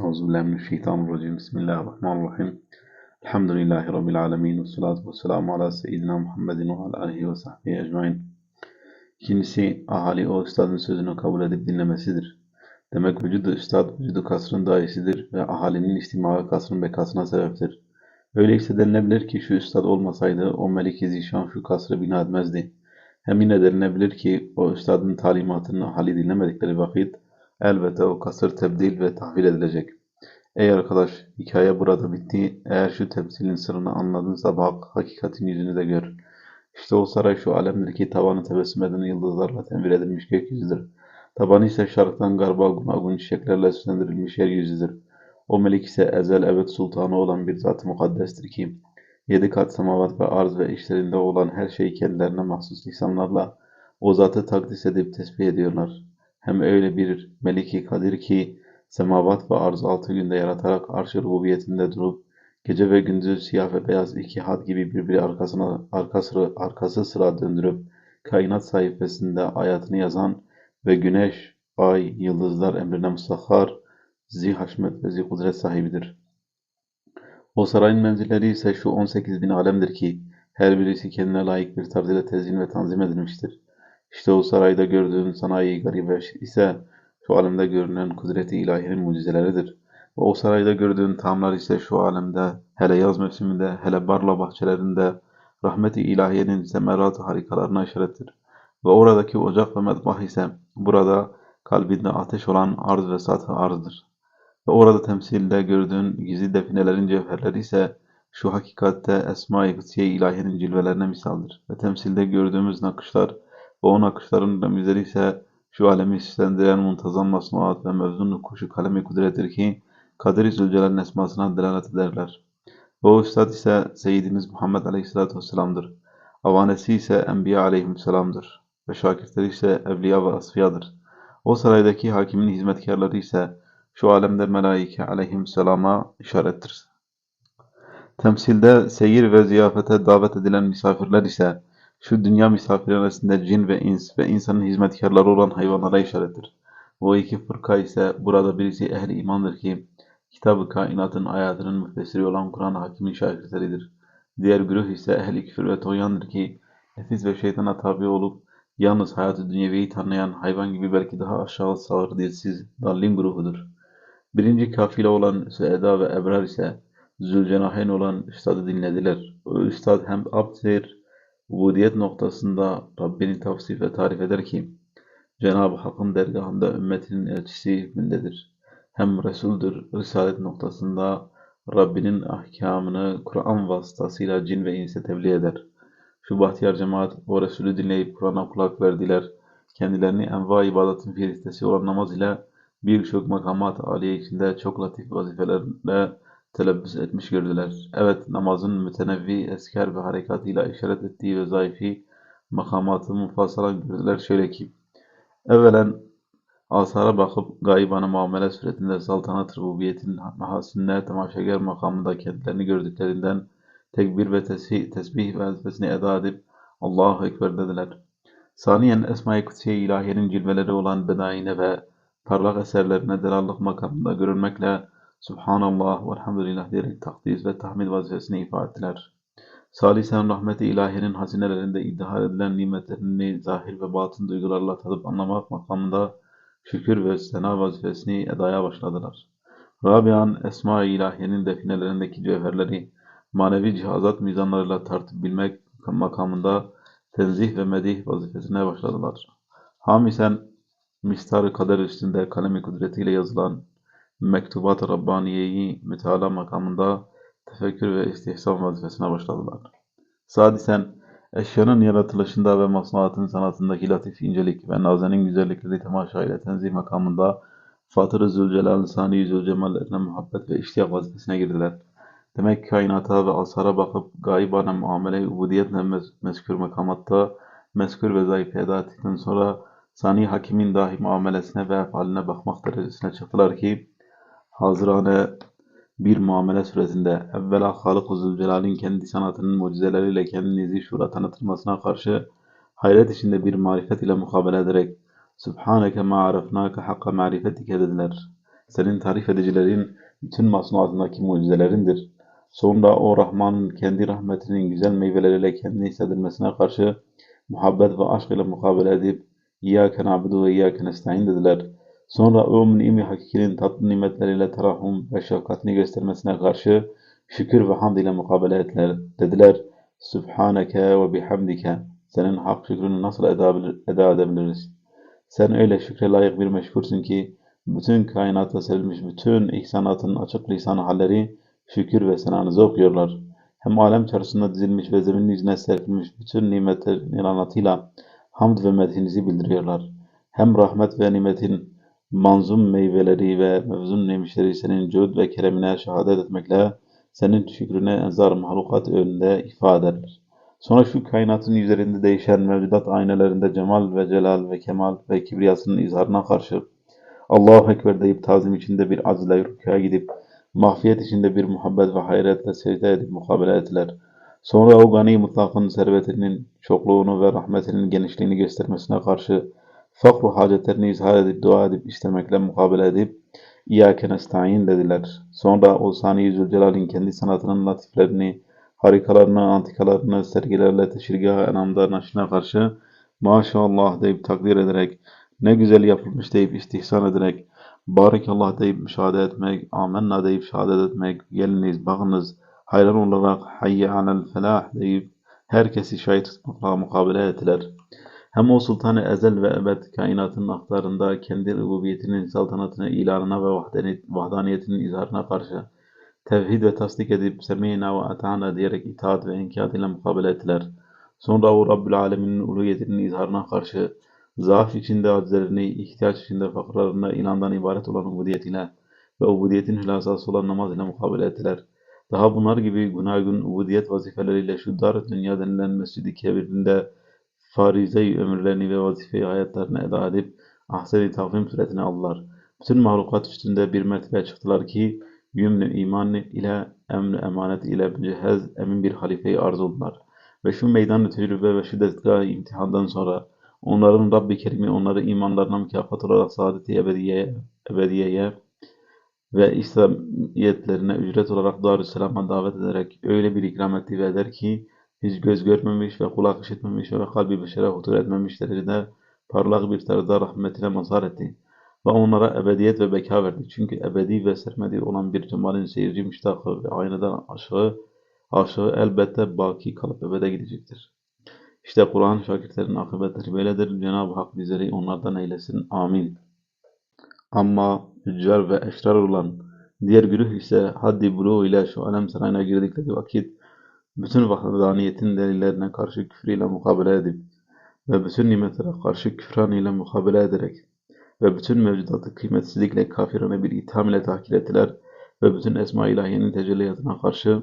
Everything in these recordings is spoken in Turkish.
Euzubillahimineşşeytanirracim. Bismillahirrahmanirrahim. Elhamdülillahi Rabbil alemin. Ve salatu ve selamu ala seyyidina Muhammedin ve ala aleyhi ve sahbihi ecmain. İkincisi ahali o üstadın sözünü kabul edip dinlemesidir. Demek vücudu üstad vücudu kasrın dairesidir ve ahalinin istimağı kasrın bekasına sebeptir. Öyleyse denilebilir ki şu üstad olmasaydı o Melik-i Zişan şu kasrı bina etmezdi. Hem yine denilebilir ki o üstadın talimatını ahali dinlemedikleri vakit elbette o kasır tebdil ve tahvil edilecek. Ey arkadaş, hikaye burada bitti. Eğer şu temsilin sırrını anladınsa bak, hakikatin yüzünü de gör. İşte o saray şu alemdir ki tavanı tebessüm eden yıldızlarla temir edilmiş gökyüzüdür. Tabanı ise şarktan garba gunagun çiçeklerle süslendirilmiş yeryüzüdür. O melik ise ezel evet sultanı olan bir zat-ı mukaddestir ki, yedi kat semavat ve arz ve işlerinde olan her şeyi kendilerine mahsus lisanlarla o zatı takdis edip tesbih ediyorlar. Hem öyle bir meliki kadir ki, semavat ve arz altı günde yaratarak arş-ı rububiyetinde durup, gece ve gündüzü siyah ve beyaz iki hat gibi birbiri arkasına, arkası, arkası sıra döndürüp, kainat sayfasında hayatını yazan ve güneş, ay, yıldızlar emrine musahhar, zi haşmet ve zi kudret sahibidir. O sarayın menzilleri ise şu 18 bin alemdir ki, her birisi kendine layık bir tarz ile tezyin ve tanzim edilmiştir. İşte o sarayda gördüğün sanayi garibe ise şu alemde görünen kudreti ilahiyenin mucizeleridir. Ve o sarayda gördüğün tamlar ise şu alemde, hele yaz mevsiminde, hele barla bahçelerinde, rahmeti ilahiyenin semerat harikalarına işarettir. Ve oradaki ocak ve medbah ise burada kalbinde ateş olan arz ve satı arzdır. Ve orada temsilde gördüğün gizli definelerin cevherleri ise şu hakikatte Esma-i Kıtsiye ilahiyenin cilvelerine misaldır. Ve temsilde gördüğümüz nakışlar ve o nakışların remizleri ise şu alemi süslendiren muntazam masnuat ve mevzun kuşu kalemi kudrettir ki Kadir-i Zülcelal'in esmasına delalet ederler. Ve o üstad ise Seyyidimiz Muhammed Aleyhisselatü Vesselam'dır. Avanesi ise Enbiya Aleyhisselam'dır. Ve şakirtleri ise Evliya ve Asfiyadır. O saraydaki hakimin hizmetkarları ise şu alemde melaike aleyhisselama işarettir. Temsilde seyir ve ziyafete davet edilen misafirler ise şu dünya misafirhanesinde cin ve ins ve insanın hizmetkarları olan hayvanlara işarettir. Bu iki fırka ise burada birisi ehli imandır ki kitabı kainatın ayetinin müfessiri olan Kur'an hakimin şahitleridir. Diğer güruh ise ehli küfür ve toyandır ki nefis ve şeytana tabi olup yalnız hayatı dünyeviyi tanıyan hayvan gibi belki daha aşağı sağır dilsiz dallin grubudur. Birinci kafile olan Süeda ve Ebrar ise Zülcenahen olan üstadı dinlediler. O üstad hem abdir, ubudiyet noktasında Rabbini tavsif ve tarif eder ki Cenab-ı Hakk'ın dergahında ümmetinin elçisi hükmündedir. Hem Resul'dür, Risalet noktasında Rabbinin ahkamını Kur'an vasıtasıyla cin ve inse tebliğ eder. Şu bahtiyar cemaat o Resulü dinleyip Kur'an'a kulak verdiler. Kendilerini enva ibadetin firistesi olan namaz ile birçok makamat aliye içinde çok latif vazifelerle telebbüs etmiş gördüler. Evet namazın mütenevvi esker ve harekatıyla işaret ettiği ve zayıfi makamatı mufassalan gördüler. Şöyle ki evvelen asara bakıp gaybana muamele suretinde saltanat rububiyetin mahasinne temaşeger makamında kendilerini gördüklerinden tekbir ve tesbih, tesbih vazifesini eda edip Allahu Ekber dediler. Saniyen Esma-i Kutsiye ilahiyenin cilveleri olan bedaine ve parlak eserlerine delallık makamında görülmekle Subhanallah ve Elhamdülillah diyerek takdis ve tahmid vazifesini ifade ettiler. Salisen rahmeti ilahiyenin hazinelerinde iddia edilen nimetlerini zahir ve batın duygularla tadıp anlamak makamında şükür ve sena vazifesini edaya başladılar. Rabian Esma-i ilahiyenin definelerindeki cevherleri manevi cihazat mizanlarıyla tartıp bilmek makamında tenzih ve medih vazifesine başladılar. Hamisen mistar kader üstünde kalemi kudretiyle yazılan Mektubat-ı Rabbaniye'yi müteala makamında tefekkür ve istihsan vazifesine başladılar. Sadisen eşyanın yaratılışında ve masnuatın sanatındaki latif incelik ve nazenin güzellikleri temaşa ile tenzih makamında Fatır-ı Zülcelal, Sani Zülcemal'lerine muhabbet ve iştiyak vazifesine girdiler. Demek kainata ve asara bakıp gaibane muamele-i ubudiyetle mezkür makamatta mezkür ve zayıf eda ettikten sonra Sani Hakim'in dahi muamelesine ve efaline bakmak derecesine çıktılar ki hazırane bir muamele süresinde evvela Halık-ı Zülcelal'in kendi sanatının mucizeleriyle kendinizi şura tanıtılmasına karşı hayret içinde bir marifet ile mukabele ederek Subhaneke ma arafnake hakka marifetike dediler. senin tarif edicilerin bütün masnuatındaki mucizelerindir. Sonra o Rahman'ın kendi rahmetinin güzel meyveleriyle kendini hissedilmesine karşı muhabbet ve aşk ile mukabele edip İyyâke na'budu ve İyyâke nestaîn dediler. Sonra o mün'imi hakikinin tatlı nimetleriyle terahum ve şefkatini göstermesine karşı şükür ve hamd ile mukabele ettiler. Dediler, Sübhaneke ve bihamdike. Senin hak şükrünü nasıl eda, edebiliriz? Sen öyle şükre layık bir meşgursun ki, bütün kainatta serilmiş bütün ihsanatın açık lisan halleri şükür ve senanızı okuyorlar. Hem alem çarşısında dizilmiş ve zeminin yüzüne serpilmiş bütün nimetlerin anlatıyla hamd ve medhinizi bildiriyorlar. Hem rahmet ve nimetin manzum meyveleri ve mevzun nemişleri senin cud ve keremine şehadet etmekle senin şükrüne enzar mahlukat önünde ifade ederler. Sonra şu kainatın üzerinde değişen mevcudat aynelerinde cemal ve celal ve kemal ve kibriyasının izharına karşı Allahu Ekber deyip tazim içinde bir azle rükûya gidip mahfiyet içinde bir muhabbet ve hayretle secde edip mukabele ettiler. Sonra o gani mutlakın servetinin çokluğunu ve rahmetinin genişliğini göstermesine karşı fakru hacetlerini izhar edip dua edip istemekle mukabele edip İyyâke nestaîn dediler. Sonra o Sani Zülcelal'in kendi sanatının latiflerini, harikalarını, antikalarını sergilerle teşirgah enamda naşına karşı maşallah deyip takdir ederek, ne güzel yapılmış deyip istihsan ederek, Barakallah deyip müşahede etmek, amenna deyip şehadet etmek, geliniz, bakınız, hayran olarak hayye alel felah deyip herkesi şahit tutmakla mukabele ettiler. Hem o sultanı ezel ve ebed kainatın aktarında kendi rububiyetinin saltanatına ilanına ve vahdaniyetinin izharına karşı tevhid ve tasdik edip semina ve ata'na diyerek itaat ve inkiyat ile mukabele ettiler. Sonra o Rabbül Alemin'in uluhiyetinin izharına karşı zaaf içinde acizlerini, ihtiyaç içinde fakirlarına inandan ibaret olan ubudiyetiyle ve ubudiyetin hülasası olan namaz ile mukabele ettiler. Daha bunlar gibi günahgün ubudiyet vazifeleriyle şu dar dünya denilen mescidi kebirinde farize-i ömürlerini ve vazifeyi hayatlarını eda edip ahsen-i takvim suretine aldılar. Bütün mahlukat üstünde bir mertebe çıktılar ki yümnü iman ile emn emanet ile mücehhez emin bir halifeyi arz oldular. Ve şu meydan tecrübe ve şiddetli imtihandan sonra onların Rabbi Kerim'i onları imanlarına mükafat olarak saadet-i ebediyeye, ebediyeye ve İslamiyetlerine ücret olarak Darüsselam'a davet ederek öyle bir ikram etti ve eder ki hiç göz görmemiş ve kulak işitmemiş ve kalbi beşere hutur etmemiş derecede parlak bir tarzda rahmetine mazhar etti. Ve onlara ebediyet ve beka verdi. Çünkü ebedi ve sermedi olan bir cemalin seyirci müştakı ve aynadan aşağı aşağı elbette baki kalıp ebede gidecektir. İşte Kur'an şakirtlerin akıbetleri böyledir. Cenab-ı Hak bizleri onlardan eylesin. Amin. Ama hüccar ve eşrar olan diğer güruh ise haddi buluğ ile şu alem sarayına girdikleri vakit bütün vahdaniyetin delillerine karşı küfrüyle mukabele edip ve bütün nimetlere karşı küfran ile mukabele ederek ve bütün mevcudatı kıymetsizlikle kafirane bir itham ile tahkir ettiler ve bütün esma ilahiyenin tecelliyatına karşı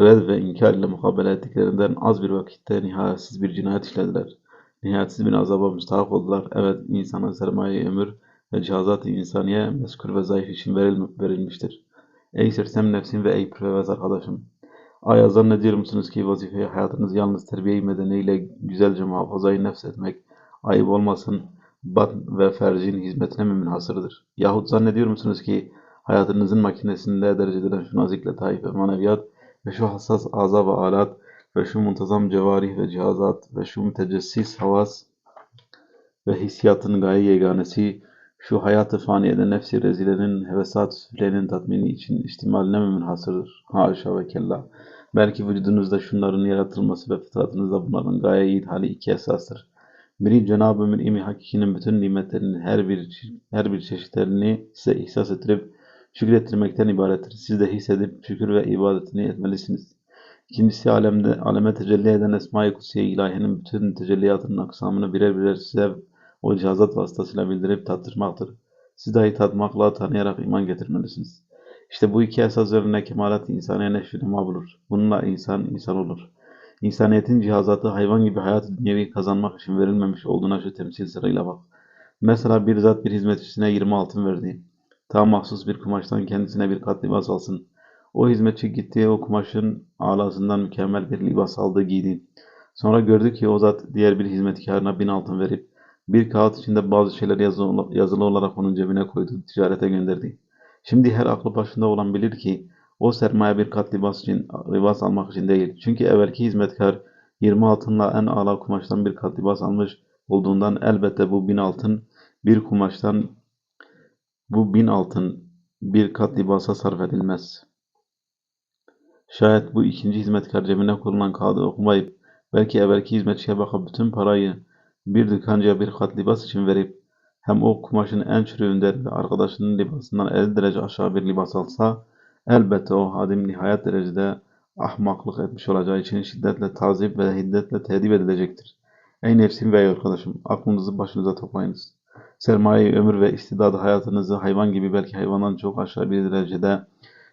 red ve inkar ile mukabele ettiklerinden az bir vakitte nihayetsiz bir cinayet işlediler. Nihayetsiz bir azaba müstahak oldular. Evet, insana sermaye ömür ve cihazat-ı insaniye meskul ve zayıf için verilmiştir. Ey sersem nefsim ve ey pürfevez arkadaşım! Aya zannediyor musunuz ki vazifeyi hayatınız yalnız terbiye-i medeniyle güzelce muhafazayı nefs etmek, ayıp olmasın, bat ve fercin hizmetine mi münhasırdır? Yahut zannediyor musunuz ki hayatınızın makinesinde derece edilen şu nazik letaif ve maneviyat ve şu hassas aza ve alat ve şu muntazam cevarih ve cihazat ve şu mütecessis havas ve hissiyatın gaye yeganesi şu hayatı faniyede nefsi rezilenin, hevesat süflenin tatmini için ihtimaline mi münhasırdır? Haşa ve kella. Belki vücudunuzda şunların yaratılması ve fıtratınızda bunların gaye hali iki esastır. Biri Cenab-ı Mün'im Hakiki'nin bütün nimetlerinin her bir, her bir çeşitlerini size ihsas ettirip şükrettirmekten ibarettir. Siz de hissedip şükür ve ibadetini etmelisiniz. İkincisi alemde, aleme tecelli eden Esma-i Kutsiye ilahiyenin bütün tecelliyatının aksamını birer birer size o cihazat vasıtasıyla bildirip tattırmaktır. Siz dahi tatmakla tanıyarak iman getirmelisiniz. İşte bu iki esas üzerine kemalat insaniye neşvinema bulur. Bununla insan insan olur. İnsaniyetin cihazatı hayvan gibi hayat dünyevi kazanmak için verilmemiş olduğuna şu temsil sırayla bak. Mesela bir zat bir hizmetçisine 20 altın verdi. Tam mahsus bir kumaştan kendisine bir kat libas alsın. O hizmetçi gitti o kumaşın alasından mükemmel bir libas aldı giydi. Sonra gördü ki o zat diğer bir hizmetkarına bin altın verip Bir kağıt içinde bazı şeyler yazılı, olarak onun cebine koydu, ticarete gönderdi. Şimdi her aklı başında olan bilir ki o sermaye bir kat libas için, libas almak için değil. Çünkü evvelki hizmetkar 20 altınla en âlâ kumaştan bir kat libas almış olduğundan elbette bu bin altın bir kumaştan bu bin altın bir kat libasa sarf edilmez. Şayet bu ikinci hizmetkar cebine konulan kağıdı okumayıp belki evvelki hizmetçiye bakıp bütün parayı bir dükkancıya bir kat libas için verip hem o kumaşın en çürüğünden ve arkadaşının libasından 50 derece aşağı bir libas alsa elbette o hadim nihayet derecede ahmaklık etmiş olacağı için şiddetle tazip ve hiddetle tedip edilecektir. Ey nefsim ve ey arkadaşım aklınızı başınıza toplayınız. Sermaye, ömür ve istidadı hayatınızı hayvan gibi belki hayvandan çok aşağı bir derecede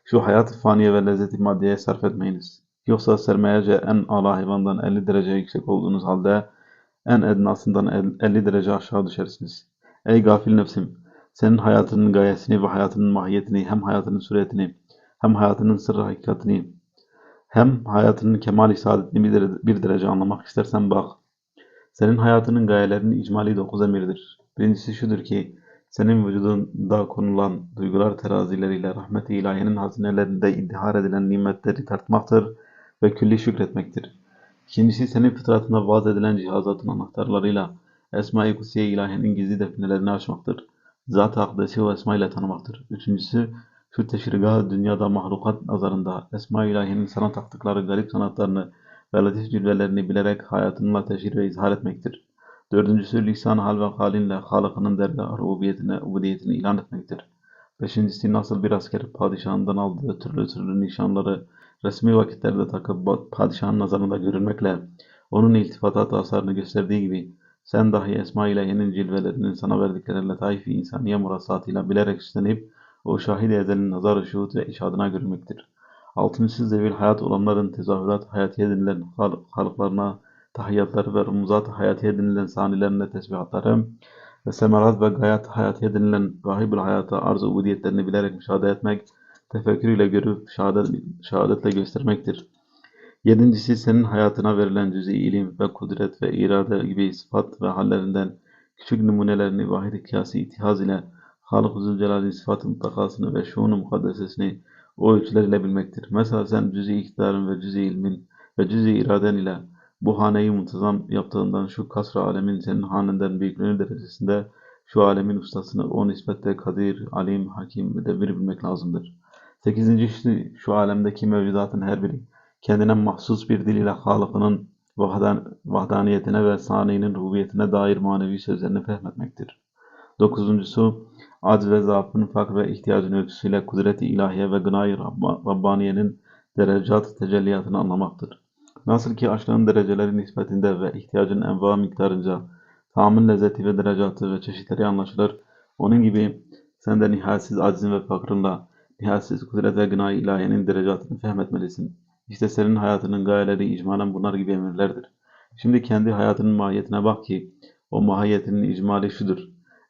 şu hayat faniye ve lezzeti maddeye sarf etmeyiniz. Yoksa sermayece en ala hayvandan 50 derece yüksek olduğunuz halde en ednasından 50 derece aşağı düşersiniz. Ey gafil nefsim! Senin hayatının gayesini ve hayatının mahiyetini, hem hayatının suretini, hem hayatının sırrı hakikatini, hem hayatının kemal-i bir, derece, bir derece anlamak istersen bak. Senin hayatının gayelerinin icmali dokuz emirdir. Birincisi şudur ki, senin vücudunda konulan duygular terazileriyle rahmet-i ilahiyenin hazinelerinde iddihar edilen nimetleri tartmaktır ve külli şükretmektir. İkincisi senin fıtratına vaaz edilen cihazatın anahtarlarıyla Esma-i Kusiye ilahiyenin gizli definelerini açmaktır. Zat-ı Akdesi ve Esma ile tanımaktır. Üçüncüsü şu teşrigah dünyada mahlukat nazarında Esma-i ilahiyenin sana taktıkları garip sanatlarını ve latif cilvelerini bilerek hayatınla teşhir ve izhar etmektir. Dördüncüsü lisan hal ve halinle Halık'ının dergah rububiyetine, ubudiyetini ilan etmektir. Beşincisi nasıl bir asker padişahından aldığı türlü türlü nişanları resmi vakitlerde takıp padişahın nazarında görülmekle onun iltifatat asarını gösterdiği gibi sen dahi Esma ilahiyenin cilvelerinin sana verdikleri letaif-i insaniye murasatıyla bilerek üstlenip o şahid ezelin nazar-ı şuhud ve işadına görülmektir. Altıncısı zevil hayat olanların tezahürat hayatiye denilen halıklarına tahiyyatları ve rumuzat hayatiye denilen sanilerine tesbihatları ve semerat ve gayat hayatiye denilen rahibül hayata arz-ı ubudiyetlerini bilerek müşahede etmek, tefekkür ile görüp şehadet, şehadetle göstermektir. Yedincisi senin hayatına verilen cüz-i ilim ve kudret ve irade gibi sıfat ve hallerinden küçük numunelerini vahid-i kıyasi itihaz ile Halık-ı Zülcelal'in sıfat-ı mutlakasını ve şuun-u mukaddesesini o ölçülerle bilmektir. Mesela sen cüz-i iktidarın ve cüz-i ilmin ve cüz-i iraden ile bu haneyi muntazam yaptığından şu kasr alemin senin hanenden büyüklüğünü derecesinde şu alemin ustasını o nispetle kadir, alim, hakim, müdebir bilmek lazımdır. Sekizincisi şu alemdeki mevcudatın her biri kendine mahsus bir dil ile Halık'ının vahdan, vahdaniyetine ve saniyinin rububiyetine dair manevi sözlerini fehmetmektir. Dokuzuncusu, acz ve zaafın, fakr ve ihtiyacın ölçüsüyle kudret-i ilahiye ve gınay Rabbaniye'nin derecat tecelliyatını anlamaktır. Nasıl ki açlığın dereceleri nispetinde ve ihtiyacın enva miktarınca tamın lezzeti ve derecatı ve çeşitleri anlaşılır. Onun gibi sen de nihayetsiz aczin ve fakrınla nihayetsiz kudret ve gınay ilahiyenin derecatını fehmetmelisin. İşte senin hayatının gayeleri icmalen bunlar gibi emirlerdir. Şimdi kendi hayatının mahiyetine bak ki o mahiyetinin icmali şudur.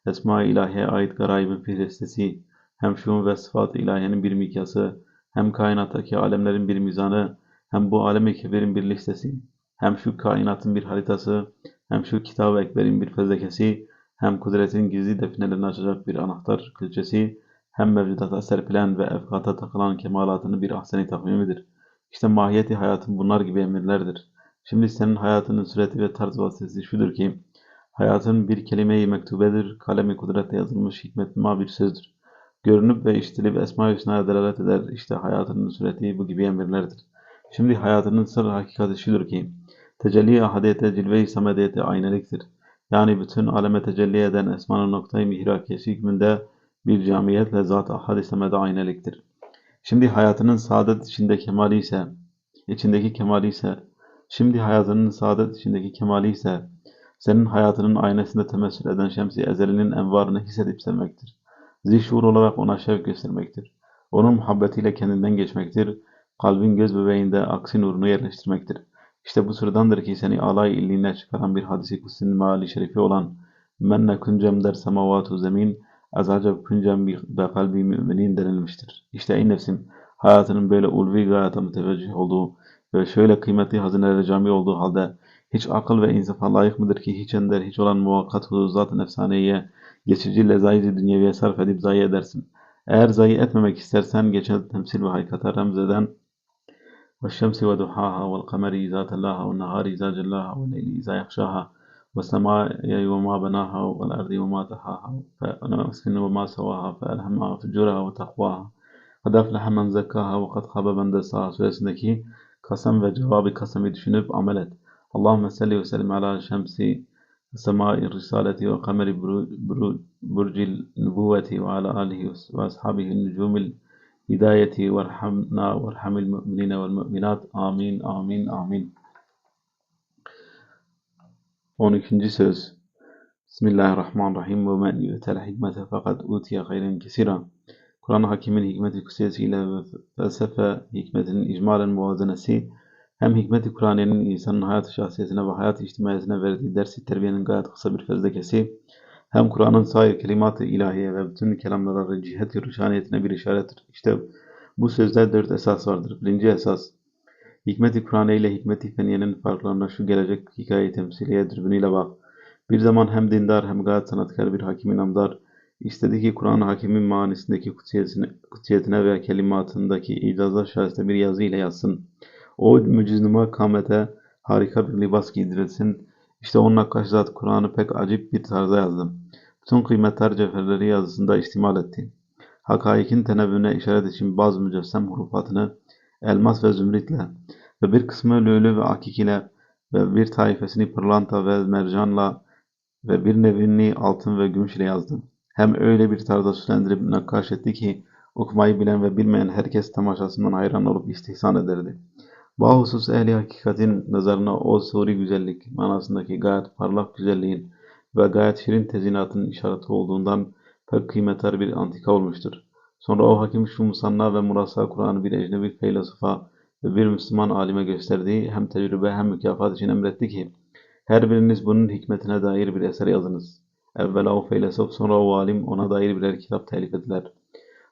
Esma-i ilahiye ait garaibin fihristesi, hem şuun ve sıfat-ı ilahiyenin bir mikyası, hem kainattaki alemlerin bir mizanı, hem bu alem-i kebirin bir listesi, hem şu kainatın bir haritası, hem şu kitab-ı ekberin bir fezlekesi, hem kudretin gizli definelerini açacak bir anahtar külçesi, hem mevcudata serpilen ve efkata takılan kemalatını bir ahseni takvimidir. İşte mahiyeti hayatın bunlar gibi emirlerdir. Şimdi senin hayatının süreti ve tarz vasıtası şudur ki, hayatın bir kelime-i mektubedir, kalemi kudretle yazılmış hikmetma bir sözdür. Görünüp ve işitilip Esma-i Hüsna'ya delalet eder. İşte hayatının süreti bu gibi emirlerdir. Şimdi hayatının sır hakikati şudur ki, tecelli ahadiyete cilve-i samediyete ayneliktir. Yani bütün aleme tecelli eden esmanın noktayı mihrakiyesi hükmünde bir camiyetle zat-ı ahad-i samede ayneliktir. Şimdi hayatının saadet içinde kemali ise, içindeki kemali ise, şimdi hayatının saadet içindeki kemali ise, senin hayatının aynesinde temessül eden şemsi ezelinin envarını hissedip sevmektir. Zişur olarak ona şevk göstermektir. Onun muhabbetiyle kendinden geçmektir. Kalbin göz bebeğinde aksi nurunu yerleştirmektir. İşte bu sırdandır ki seni alay illiğine çıkaran bir hadisi kutsin meali şerifi olan menne kuncem der semavatu zemin az acaba küncan ve kalbi müminin denilmiştir. İşte ey nefsim hayatının böyle ulvi gayata mütevecih olduğu ve şöyle kıymetli hazinelere cami olduğu halde hiç akıl ve insafa layık mıdır ki hiç ender hiç olan muvakkat huzur zat-ı nefsaneye geçici lezaici dünyeviye sarf edip zayi edersin. Eğer zayi etmemek istersen geçen temsil ve hakikata remzeden ve şemsi ve duhaha vel kameri izâ tellâha ve nahâri izâ cellâha ve leyli izâ yakşâha والسماء وما أيوة بناها والأرض وما تحاها ونفسه وما سواها فألهمها فجورها وتقواها. قد أفلح من زكاها وقد خاب من دساها. سويسنكي قسم وجواب قسم يدشنب عملت. اللهم صل وسلم على شمس السماء الرسالة وقمر برج النبوة وعلى آله وأصحابه النجوم الهداية. وارحمنا وارحم المؤمنين والمؤمنات. آمين آمين آمين. 12. söz. Bismillahirrahmanirrahim. Ve men yu'tel hikmete fakat utiye hayren kesira. Kur'an-ı Hakim'in hikmet-i kutsiyesiyle ve felsefe hikmetinin icmalen muvazenesi hem hikmet-i Kur'aniyenin insanın hayat şahsiyetine ve hayat içtimaiyetine verdiği dersi terbiyenin gayet kısa bir fezlekesi hem Kur'an'ın sair kelimat-ı ilahiye ve bütün kelamlara cihet-i rüşaniyetine bir işarettir. İşte bu sözde dört esas vardır. Birinci esas, hikmet-i Kur'aniye ile hikmet-i feniyenin farklarına şu gelecek hikaye temsiliye dürbünüyle bak. Bir zaman hem dindar hem gayet sanatkar bir hakim namdar, istedi ki Kur'an-ı Hakim'in manisindeki kutsiyetine, kutsiyetine ve kelimatındaki icaza şahiste bir yazı ile yazsın. O müciznuma kamete harika bir libas giydirilsin. İşte onun Nakkaş Zat Kur'an'ı pek acip bir tarzda yazdım. Bütün kıymetler cevherleri yazısında ihtimal etti. Hakaikin tenebbüne işaret için bazı mücessem hurufatını elmas ve zümrütle ve bir kısmı lülü ve akik ile ve bir taifesini pırlanta ve mercanla ve bir nevini altın ve gümüş ile yazdım. Hem öyle bir tarzda süslendirip nakkaş etti ki okumayı bilen ve bilmeyen herkes temaşasından hayran olup istihsan ederdi. Bahusus ehli hakikatin nazarına o suri güzellik manasındaki gayet parlak güzelliğin ve gayet şirin tezinatın işareti olduğundan pek kıymetli bir antika olmuştur. Sonra o hakim şu musanna ve murasa Kur'an'ı bir ecnebi feylesufa ve bir Müslüman alime gösterdiği hem tecrübe hem mükafat için emretti ki her biriniz bunun hikmetine dair bir eser yazınız. Evvela o feylesof sonra o alim ona dair birer kitap telif ettiler.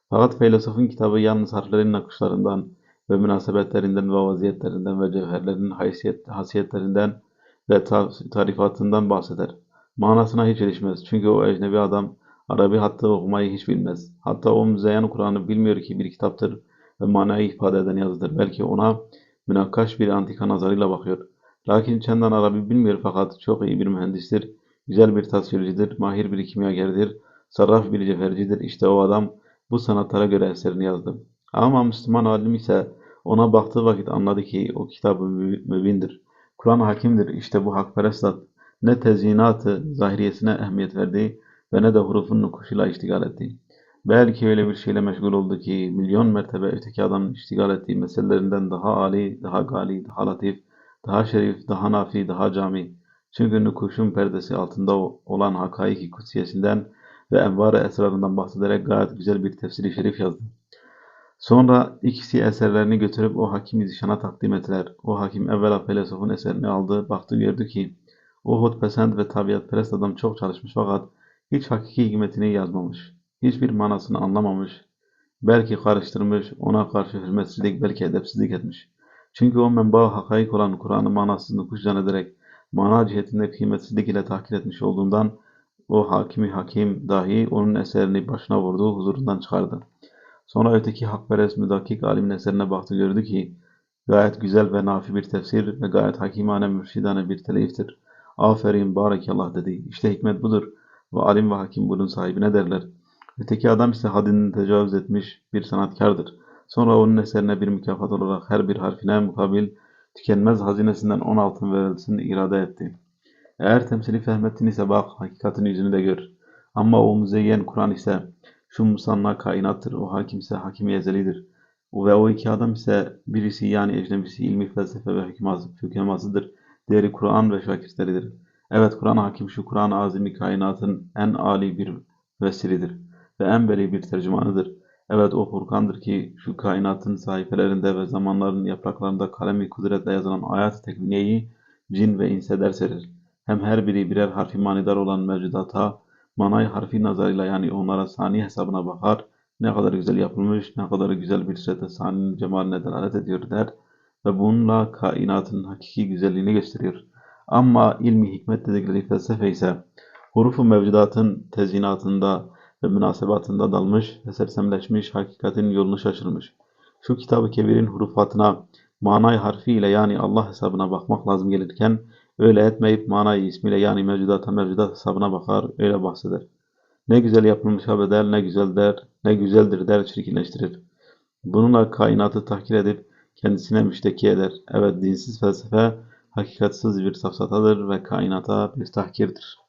Fakat feylesofun kitabı yalnız harflerin nakışlarından ve münasebetlerinden ve vaziyetlerinden ve cevherlerinin haysiyet, hasiyetlerinden ve tarifatından bahseder. Manasına hiç erişmez. Çünkü o ecnebi adam Arabi hatta okumayı hiç bilmez. Hatta o müzeyyen Kur'an'ı bilmiyor ki bir kitaptır ve manayı ifade eden yazıdır. Belki ona münakkaş bir antika nazarıyla bakıyor. Lakin çendan Arabi bilmiyor fakat çok iyi bir mühendistir, güzel bir tasvircidir, mahir bir kimyagerdir, sarraf bir cevhercidir. İşte o adam bu sanatlara göre eserini yazdı. Ama Müslüman alim ise ona baktığı vakit anladı ki o kitabı mübindir. Kur'an hakimdir. İşte bu hakperest zat ne tezyinatı zahiriyesine ehemmiyet verdi ve ne de hurufun nukuşuyla iştigal etti. Belki öyle bir şeyle meşgul oldu ki milyon mertebe öteki adamın iştigal ettiği meselelerinden daha âli, daha gali, daha latif, daha şerif, daha nafi, daha cami. Çünkü nukuşun perdesi altında olan hakaiki kutsiyesinden ve envar esrarından bahsederek gayet güzel bir tefsiri şerif yazdı. Sonra ikisi eserlerini götürüp o hakim zişana takdim ettiler. O hakim evvela felsefonun eserini aldı, baktı gördü ki o hutpesend ve tabiatperest adam çok çalışmış fakat hiç hakiki hikmetini yazmamış. Hiçbir manasını anlamamış. Belki karıştırmış, ona karşı hürmetsizlik, belki edepsizlik etmiş. Çünkü o menba hakaik olan Kur'an'ı manasını kuşcan ederek mana cihetinde kıymetsizlik ile tahkir etmiş olduğundan o hakimi hakim dahi onun eserini başına vurduğu huzurundan çıkardı. Sonra öteki hakperest müdakik alimin eserine baktı gördü ki gayet güzel ve nafi bir tefsir ve gayet hakimane mürşidane bir teliftir. Aferin barekallah dedi. İşte hikmet budur. Ve alim ve hakim bunun sahibine derler. Öteki adam ise haddini tecavüz etmiş bir sanatkardır. Sonra onun eserine bir mükafat olarak her bir harfine mukabil tükenmez hazinesinden on altın verilsin irade etti. Eğer temsili fehmettin ise bak hakikatin yüzünü de gör. Ama o müzeyyen Kur'an ise şu musanna kainattır, o hakim ise hakimi ezelidir. Ve o iki adam ise birisi yani ecnebisi ilmi felsefe ve hükümasıdır. Diğeri Kur'an ve şakirtleridir. Evet Kur'an hakim şu Kur'an-ı Azimi kainatın en âli bir vesilidir ve en beli bir tercümanıdır. Evet o Furkan'dır ki şu kainatın sayfelerinde ve zamanların yapraklarında kalemi kudretle yazılan ayat-ı tekniyeyi cin ve inse ders verir. Hem her biri birer harfi manidar olan mevcudata manay harfi nazarıyla yani onlara sani hesabına bakar. Ne kadar güzel yapılmış, ne kadar güzel bir surete saninin cemaline delalet ediyor der ve bununla kainatın hakiki güzelliğini gösteriyor. Ama ilmi hikmet dedikleri felsefe ise hurufu mevcudatın tezyinatında ve münasebatında dalmış ve sersemleşmiş, hakikatin yolunu şaşırmış. Şu kitabı kebirin hurufatına manay harfiyle yani Allah hesabına bakmak lazım gelirken öyle etmeyip manayı ismiyle yani mevcudata mevcudat hesabına bakar, öyle bahseder. Ne güzel yapılmış bedel, ne güzel der, ne güzeldir der, çirkinleştirir. Bununla kainatı tahkir edip kendisine müşteki eder. Evet dinsiz felsefe hakikatsiz bir safsatadır ve kainata bir tahkirdir.